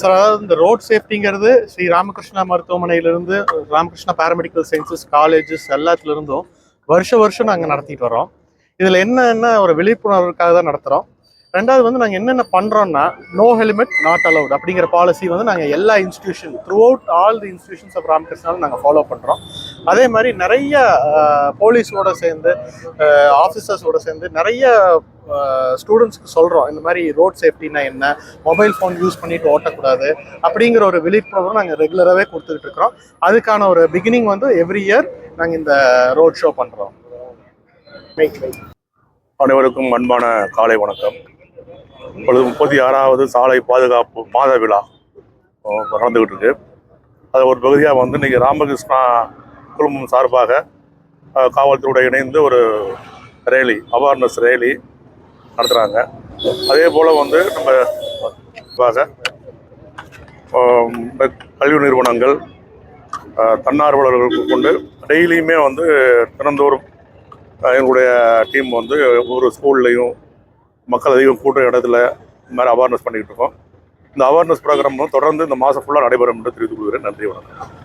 Sir அதாவது இந்த road சேஃப்டிங்கிறது Sri Ramakrishna மருத்துவமனையிலிருந்து ராமகிருஷ்ணா பேராமெடிக்கல் சயின்சஸ் காலேஜஸ் எல்லாத்துலேருந்தும் வருஷம் வருஷம் நாங்கள் நடத்திட்டு வரோம் இதில் என்னென்ன ஒரு விழிப்புணர்வுக்காக தான் நடத்துகிறோம் ரெண்டாவது வந்து நாங்கள் என்னென்ன பண்ணுறோம்னா நோ ஹெல்மெட் நாட் அலவுட் அப்படிங்கிற பாலிசி வந்து நாங்கள் எல்லா institution throughout all the institutions of ராமகிருஷ்ணாவில் நாங்கள் ஃபாலோ பண்ணுறோம் அதே மாதிரி நிறைய போலீஸோட சேர்ந்து ஆஃபீஸர்ஸோட சேர்ந்து நிறைய ஸ்டூடெண்ட்ஸ்க்கு சொல்கிறோம் இந்த மாதிரி ரோட் சேஃப்டினா என்ன? மொபைல் ஃபோன் யூஸ் பண்ணிட்டு ஓட்டக்கூடாது அப்படிங்கிற ஒரு விழிப்புணர்வு நாங்கள் ரெகுலராகவே கொடுத்துக்கிட்டு இருக்கிறோம். அதுக்கான ஒரு பிகினிங் வந்து எவ்ரி இயர் நாங்கள் இந்த ரோட் ஷோ பண்ணுறோம் அனைவருக்கும் அன்பான காலை வணக்கம். இப்பொழுது முப்பத்தி ஆறாவது சாலை பாதுகாப்பு மாத விழா நடந்துகிட்டு இருக்கு. அது ஒரு பகுதியாக வந்து இன்னைக்கு ராமகிருஷ்ணா குழுமம் சார்பாக காவல்துறையோடு இணைந்து ஒரு ரேலி அவேர்னஸ் ரேலி நடத்துகிறாங்க அதே போல் வந்து நம்ம கல்வி நிறுவனங்கள் தன்னார்வலர்களுக்கு தன்னார்வலர்கள் கொண்டு டெய்லியுமே வந்து தினந்தோறும் எங்களுடைய டீம் வந்து ஒவ்வொரு ஸ்கூல்லையும் மக்கள் அதிகம் கூட்டுற இடத்துல இந்த மாதிரி அவேர்னஸ் பண்ணிக்கிட்டு இருக்கோம். இந்த அவேர்னஸ் ப்ரோக்ராம் தொடர்ந்து இந்த மாதம் ஃபுல்லாக நடைபெறும் என்று தெரிவித்துக் கொள்கிறேன். நன்றி வணக்கம்.